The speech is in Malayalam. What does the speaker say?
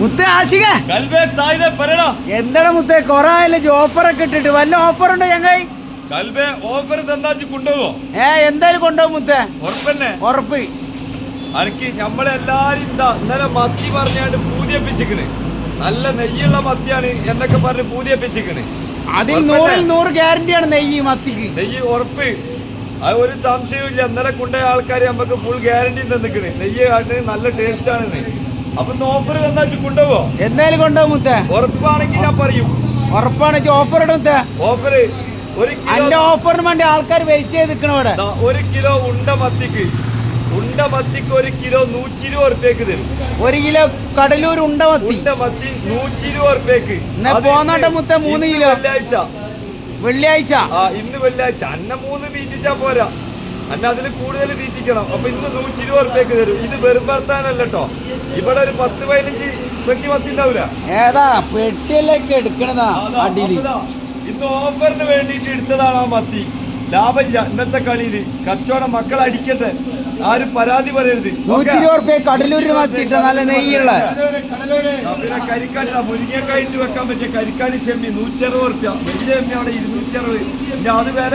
മുത്തേ ആശിക. എന്താണ് മുത്തേ കൊറായാലും ആയല്ലേ ഓഫറൊക്കെ ഇട്ടിട്ട്. വല്ല ഓഫർ ഉണ്ടോ ഞങ്ങൾ കൽബേ ഓഫർ തന്നാച്ച് കൊണ്ടുപോകോ ഏ എന്തായാലും കൊണ്ടുപോകും മുത്തേ. ഉറപ്പന്നെ? ഉറപ്പ്. എനിക്ക് നമ്മളെല്ലാരും ഇതാ ഇന്നലെ മത്തി പറഞ്ഞാണ്ട് പൂതിയപ്പിച്ചിക്കണ്. നല്ല നെയ്യുള്ള മത്തിയാണ് എന്നൊക്കെ പറഞ്ഞ് പൂതിയപ്പിച്ചിക്കണ്. അതിൽ? നൂറിൽ നൂറ് ഗ്യാരണ്ടിയാണ് നെയ്യ് മത്തിക്ക്. നെയ്യ് ഉറപ്പ്. അത് ഒരു സംശയവും ഇല്ല ഇന്നലെ കൊണ്ടുപോയ ആൾക്കാർ നമുക്ക് ഫുൾ ഗ്യാരണ്ടി തന്നിക്കണ്. നെയ്യ് കാട്ടിന് നല്ല ടേസ്റ്റ് ആണെന്ന് അപ്പൊ ഓഫർ തന്നാച്ച് കൊണ്ടുപോകോ എന്തായാലും കൊണ്ടുപോകും മുത്തേ. ഉറപ്പാണെങ്കിൽ ഞാൻ പറയും. ഉറപ്പാണ് ഓഫർ ഇടും ഓഫർ ഒരു കിലോ ഓഫറിന് വേണ്ടി ആൾക്കാർ വെയിറ്റ് ചെയ്ത് നിൽക്കണം ഇവിടെ. ഒരു കിലോ ഉണ്ട മത്തിക്ക്. ഉണ്ട മത്തിക്ക് ഒരു കിലോ നൂറ്റി ഇരുപത് ഉറുപ്പ്യക്ക് തരും. ഒരു കിലോ കടലൂർ ഉണ്ട മത്തി. ഉണ്ട മത്തി നൂറ്റി ഇരുപത് ഉറുപ്പ്യക്ക് പോന്നോട്ടെ മുത്തേ മൂന്ന് കിലോ. വെള്ളിയാഴ്ച. വെള്ളിയാഴ്ച? ആ ഇന്ന് വെള്ളിയാഴ്ച. അന്ന മൂന്ന് വീറ്റിച്ചാ പോരാ. അന്ന അതിൽ കൂടുതൽ വീറ്റിക്കണം അപ്പൊ ഇന്ന് നൂറ്റി ഇരുപത് ഉറുപ്പ്യക്ക് തരും. ഇത് വെറും ഇവിടെ ഒരു പത്ത് പതിനഞ്ച് പെട്ടി മത്തി ഏതാ പെട്ടിയിലേക്ക് എടുക്കണതാ ഇന്ന് ഓഫറിന് വേണ്ടിയിട്ട് എടുത്തതാണ് ആ മത്തി. ലാഭമില്ല. ഇന്നത്തെ കളിയിൽ കച്ചവടം മക്കൾ അടിക്കട്ടെ. ആരും പരാതി പറയരുത്. നൂറ്റി? ഇരുപത് റുപ്യ കടലൂരിന് മത്തിട്ട നല്ല നെയ്യുള്ള. പിന്നെ കരിക്കാണി മുരിങ്ങക്കായിട്ട് വെക്കാൻ പറ്റിയ കരിക്കാണി ചെമ്മി നൂറ്ററുപത് റുപ്യ. വലിയ ചെമ്മി അവിടെ ഇരുന്നൂറ്ററുപത് അത് വേറെ